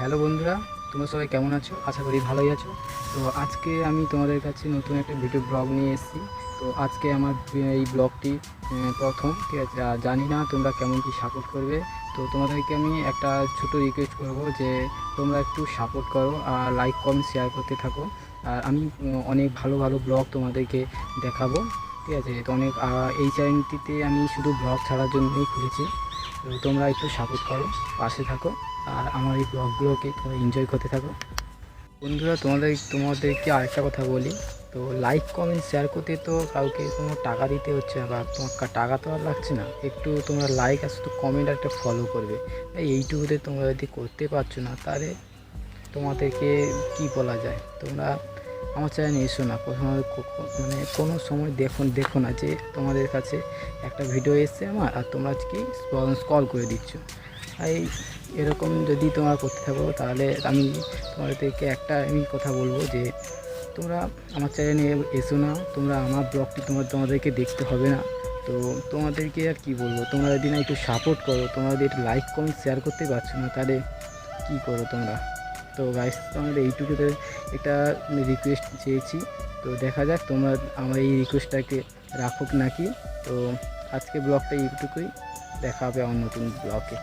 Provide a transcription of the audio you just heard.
Hello বন্ধুরা, তোমরা সবাই কেমন আছো? আশা করি ভালোই আছো। তো আজকে আমি তোমাদের কাছে নতুন একটা ভিডিও ব্লগ নিয়ে এসেছি। তো আজকে আমার এই ব্লগটি প্রথম, ঠিক আছে? জানি না তোমরা কেমন কি সাপোর্ট করবে। তো তোমাদেরকে আমি একটা ছোট রিকোয়েস্ট করব যে, তোমরা একটু সাপোর্ট করো আর লাইক কমেন্ট শেয়ার করতে থাকো। আর আমি অনেক ভালো ভালো ব্লগ তোমাদেরকে দেখাবো, ঠিক আছে? তো অনেক এই চ্যানেলটিতে আমি শুধু ব্লগ ছাড়ার জন্যই খুলেছি। তো তোমরা একটু সাপোর্ট করো, পাশে থাকো, আর আমার এই ব্লগগুলোকে তোমরা এনজয় করতে থাকো। বন্ধুরা, তোমাদের, তোমাদেরকে আরেকটা কথা বলি। তো লাইক কমেন্ট শেয়ার করতে তো কাউকে কোনো টাকা দিতে হচ্ছে না বা তোমার টাকা তো আর লাগছে না। একটু তোমরা লাইক আর শুধু কমেন্ট একটা ফলো করবে। এই এইটুকুতে তোমরা যদি করতে পারছ না, তাহলে তোমাদেরকে কি বলা যায়? তোমরা আমার চ্যানেলে এসো না। প্রথমে মানে কোনো সময় দেখো দেখো না যে তোমাদের কাছে একটা ভিডিও এসছে আমার আর তোমরা কি স্কল করে দিচ্ছ। এই এরকম যদি তোমরা করতে থাকো তাহলে আমি তোমাদেরকে একটা আমি কথা বলব যে তোমরা আমার চ্যানেলে এসো না, তোমরা আমার ব্লগটি তোমার, তোমাদেরকে দেখতে হবে না। তো তোমাদেরকে আর কি বলব? তোমরা যদি না একটু সাপোর্ট করো, তোমরা যদি একটু লাইক কমেন্ট শেয়ার করতে পারছ না তাহলে কী করো তোমরা? তো গাইস তোমাদের এইটুকুতে একটা রিকোয়েস্ট চেয়েছি। তো দেখা যাক তোমরা আমার এই রিকোয়েস্টটাকে রাখুক নাকি। তো আজকে ব্লগটা এইটুকুই। দেখা হবে আমার নতুন ব্লগে।